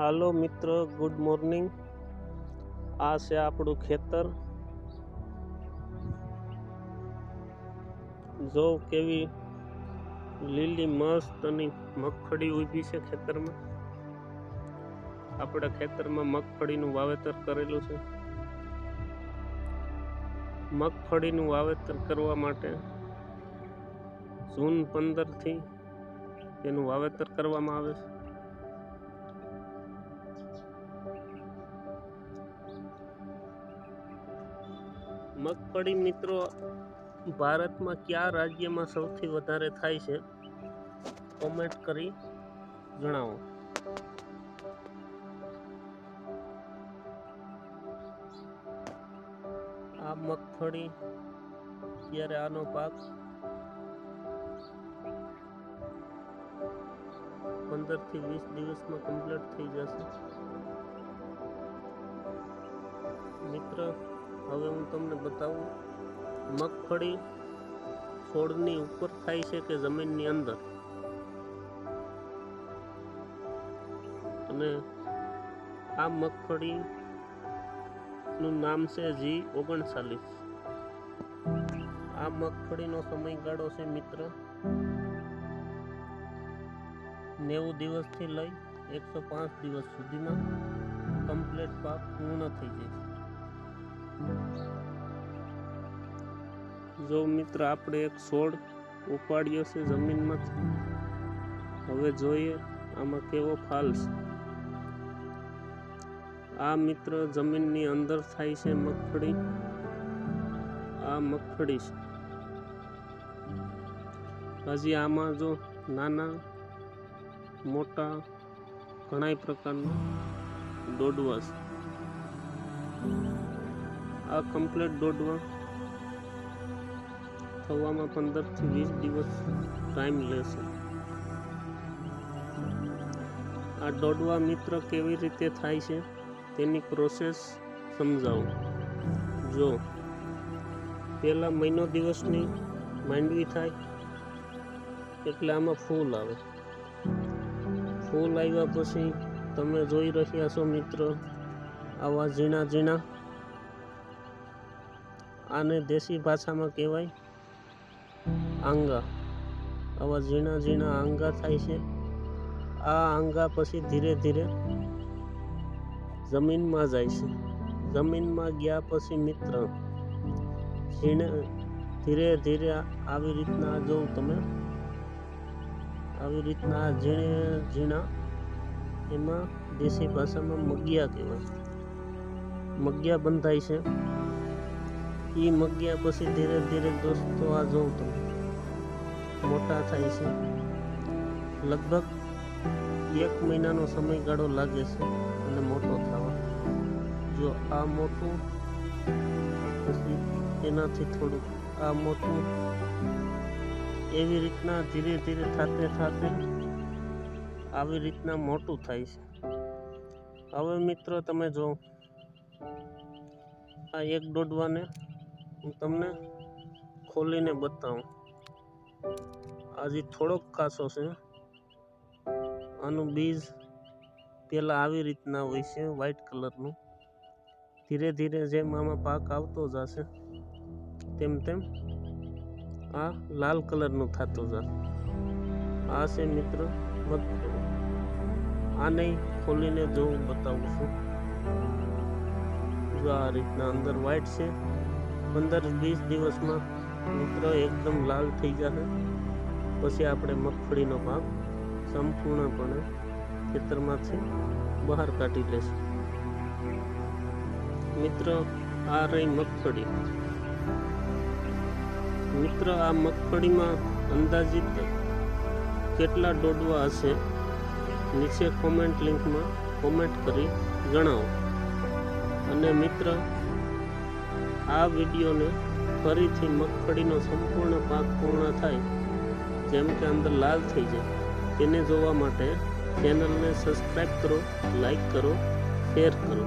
હાલો મિત્ર good morning આ છે આપણું ખેતર. જો કેવી લીલી, મસ્ત અને મગફળી ઊભી છે ખેતરમાં. આપણા ખેતરમાં મગફળીનું વાવેતર કરેલું છે. મગફળીનું વાવેતર કરવા માટે જૂન પંદરથી તેનું વાવેતર કરવામાં આવે છે. મગફળી મિત્રો, ભારતમાં કયા રાજ્યમાં સૌથી વધારે થાય છે? કોમેન્ટ કરી જણાવો. આ મગફળી ત્યારે આનો પાક? પંદરથી વીસ દિવસમાં કમ્પ્લીટ થઈ જશે. મિત્ર હવે હું તમને બતાવું, મગફળી છોડની ઉપર થાય છે કે જમીનની અંદર? અને આ મગફળી નું નામ છે જી ઓગણચાલીસ. આ મગફળીનો સમયગાળો છે મિત્ર નેવું દિવસથી લઈ એકસો પાંચ દિવસ સુધીમાં. કમ્પ્લીટ પાક પૂર્ણ થઈ જાય જો મિત્ર, આપણે એક છોડ ઉપાડ્યો છે જમીનમાંથી. હવે જોઈએ આમાં કેવો ફાલ છે. આ મિત્ર જમીનની અંદર થાય છે મગફળી. આ મગફળી છે. હજી આમાં જો નાના, મોટા ઘણા પ્રકારના દોડવા છે. આ કમ્પ્લેટ દોડવા થવામાં પંદરથી વીસ દિવસ ટાઈમ લેશે. આ દોડવા મિત્ર કેવી રીતે થાય છે તેની પ્રોસેસ સમજાવું. જો, પહેલાં મહિનો દિવસની માંડવી થાય, એટલે આમાં ફૂલ આવે. ફૂલ આવ્યા પછી તમે જોઈ રહ્યા છો મિત્ર, આવા ઝીણા ઝીણા આને દેશી ભાષામાં કહેવાય આંગા. આવા ઝીણા ઝીણા આંગા થાય છે. આ આંગા પછી ધીરે ધીરે જમીનમાં જાય છે. જમીનમાં ગયા પછી મિત્ર ઝીણે ધીરે ધીરે આવી રીતના જો તમે આવી રીતના ઝીણે ઝીણા એમાં દેશી ભાષામાં મગિયા કહેવાય. મગિયા બંધાય છે. એ મગ્યા પછી ધીરે ધીરે દોસ્તો આ જોઉં તમે મોટા થાય છે. લગભગ એક મહિનાનો સમયગાળો લાગે છે અને મોટો થવા. જો આ મોટું પછી એનાથી થોડુંક આ મોટું એવી રીતના ધીરે ધીરે થાતે થાતે આવી રીતના મોટું થાય છે. હવે મિત્રો તમે જો આ એક દોડવાને હું તમને ખોલીને બતાવું. આજે થોડોક ખાસો છે. આનું બીજ પહેલાં આવી રીતના હોય છે વ્હાઈટ કલરનું ધીરે ધીરે જેમ આમાં પાક આવતો જશે, તેમ તેમ આ લાલ કલરનું થતું જશે આ છે મિત્ર, મગફળી. આને ખોલીને જોવું બતાવું છું. જો આ રીતના અંદર વ્હાઈટ છે. પંદર વીસ દિવસમાં મિત્ર એકદમ લાલ થઈ જશે પછી આપણે મગફળીનો ભાગ સંપૂર્ણપણે ખેતરમાંથી બહાર કાઢી લેશું. મિત્ર, આ રહી મગફળી. મિત્ર, આ મગફળીમાં અંદાજિત કેટલા દોડવા હશે? નીચે કોમેન્ટ લિંકમાં કોમેન્ટ કરી જણાવો. અને મિત્ર આ વિડીયોને ફરીથી મગફળીનો સંપૂર્ણ પાક પૂર્ણ થાય, જેમ કે અંદર લાલ થઈ જાય, તેને જોવા માટે ચેનલને સબસ્ક્રાઈબ કરો લાઈક કરો, શેર કરો.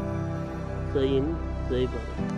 જય હિન્દ, જય ભારત.